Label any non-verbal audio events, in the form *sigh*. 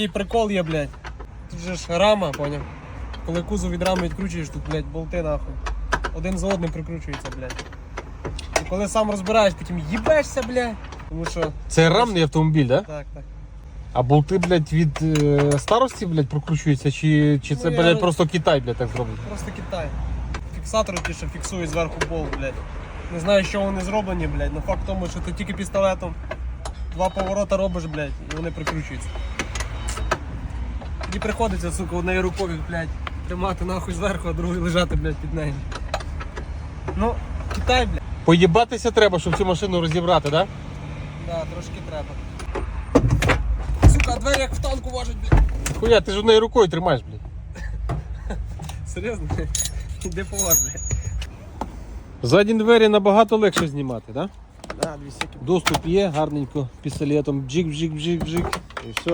такий прикол є, блядь. Тут же ж рама, поняв. Коли кузов від рами відкручуєш, тут, блядь, болти нахуй. Один за одним прикручується, блядь. І коли сам розбираєш, потім їбешся, блядь. Тому що. Це рамний автомобіль, да? Так, так. А болти, блядь, від е, старості, блядь, прокручуються, чи, чи це, Ну, я блядь, просто Китай, блядь, так зробить? Просто Китай. Фіксатори ті, що фіксують зверху болт, блядь. Не знаю, що вони зроблені, блядь. Но факт в тому, що ти тільки пістолетом два поворота робиш, блядь, і вони прикручуються. Тоді приходиться, сука, однією рукою, блядь, тримати нахуй зверху, а другою лежати, блядь, під нею. Ну, Китай, блядь. Поїбатися треба, щоб цю машину розібрати, да? Да, трошки треба. Сука, двері як в танку важать, блядь. Хуя, ти ж однією рукою тримаєш, блядь. *laughs* Серйозно? Іди повар, блядь. Задні двері набагато легше знімати, да? Да, сіки. Доступ є, гарненько, пістолетом, бжик, бжик, бжик, бжик. І все.